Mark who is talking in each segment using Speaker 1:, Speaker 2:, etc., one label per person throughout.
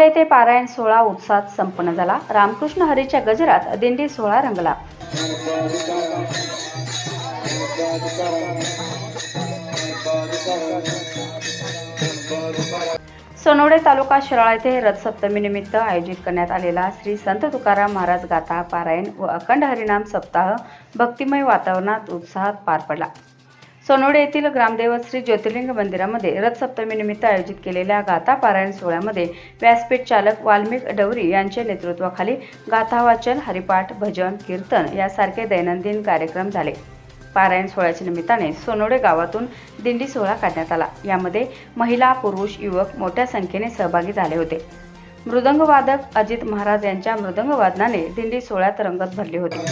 Speaker 1: येथे पारायण सोहळा उत्साहात संपन्न झाला. रामकृष्ण हरीच्या गजरात दिंडी सोहळा रंगला. सोनवडे तालुका शिराळा येथे रथसप्तमीनिमित्त आयोजित करण्यात आलेला श्री संत तुकाराम महाराज गाथा पारायण व अखंड हरिनाम सप्ताह भक्तिमय वातावरणात उत्साहात पार पडला. सोनोडे येथील ग्रामदेवत श्री ज्योतिर्लिंग मंदिरामध्ये रथसप्तमीनिमित्त आयोजित केलेल्या गाथा पारायण सोहळ्यामध्ये व्यासपीठ चालक वाल्मिक डवरी यांच्या नेतृत्वाखाली गाथा वाचन हरिपाठ भजन कीर्तन यासारखे दैनंदिन कार्यक्रम झाले. पारायण सोहळ्याच्या निमित्ताने सोनोडे गावातून दिंडी सोहळा काढण्यात आला. यामध्ये महिला पुरुष युवक मोठ्या संख्येने सहभागी झाले होते. मृदंगवादक अजित महाराज यांच्या मृदंगवादनाने दिंडी सोहळ्यात रंगत भरली होती.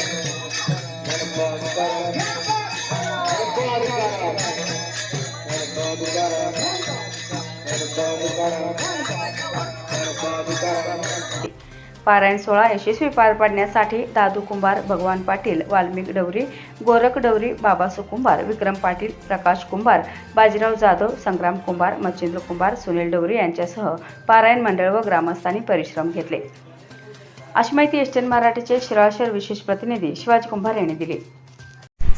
Speaker 1: पारायण सोहळा यशस्वी पार पाडण्यासाठी दादू कुंभार भगवान पाटील वाल्मिक डवरी गोरख डवरी बाबासू कुंभार विक्रम पाटील प्रकाश कुंभार बाजीराव जाधव संग्राम कुंभार मच्छिंद्र कुंभार सुनील डवरी यांच्यासह पारायण मंडळ व ग्रामस्थांनी परिश्रम घेतले. अशी माहिती एसटीएन मराठीचे शिराळशर विशेष प्रतिनिधी शिवाजी कुंभार यांनी दिली.